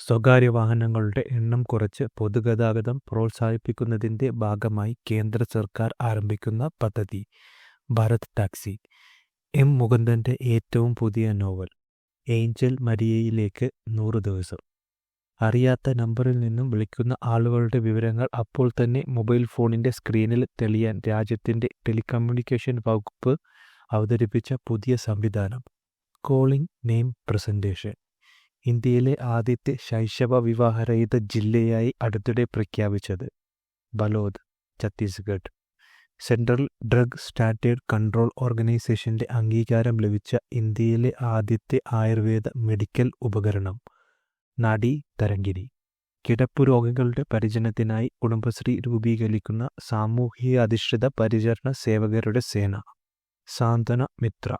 സ്വകാര്യ വാഹനങ്ങളുടെ എണ്ണം കുറച്ച് പൊതുഗതാഗതം പ്രോത്സാഹിപ്പിക്കുന്നതിന്റെ ഭാഗമായി കേന്ദ്ര സർക്കാർ ആരംഭിക്കുന്ന പദ്ധതി ഭാരത് ടാക്സി. എം. മുകുന്ദന്റെ ഏറ്റവും പുതിയ നോവൽ ഏഞ്ചൽ മരിയയിലേക്ക് നൂറ് ദിവസം. അറിയാത്ത നമ്പറിൽ നിന്നും വിളിക്കുന്ന ആളുകളുടെ വിവരങ്ങൾ അപ്പോൾ തന്നെ മൊബൈൽ ഫോണിന്റെ സ്ക്രീനിൽ തെളിയാൻ രാജ്യത്തിന്റെ ടെലികമ്മ്യൂണിക്കേഷൻ വകുപ്പ് അവതരിപ്പിച്ച പുതിയ സംവിധാനം കോളിംഗ് നെയിം പ്രസന്റേഷൻ. ഇന്ത്യയിലെ ആദ്യത്തെ ശൈശവ വിവാഹരഹിത ജില്ലയായി അടുത്തിടെ പ്രഖ്യാപിച്ചത് Balod, Chhattisgarh. Central drug standard control ഓർഗനൈസേഷന്റെ അംഗീകാരം ലഭിച്ച ഇന്ത്യയിലെ ആദ്യത്തെ ആയുർവേദ മെഡിക്കൽ ഉപകരണം നാഡി തരംഗിണി. കിടപ്പുരോഗികളുടെ പരിചരണത്തിനായി കുടുംബശ്രീ രൂപീകരിക്കുന്ന സാമൂഹികാധിഷ്ഠിത പരിചരണ സേവകരുടെ സേന സാന്ത്വന മിത്ര.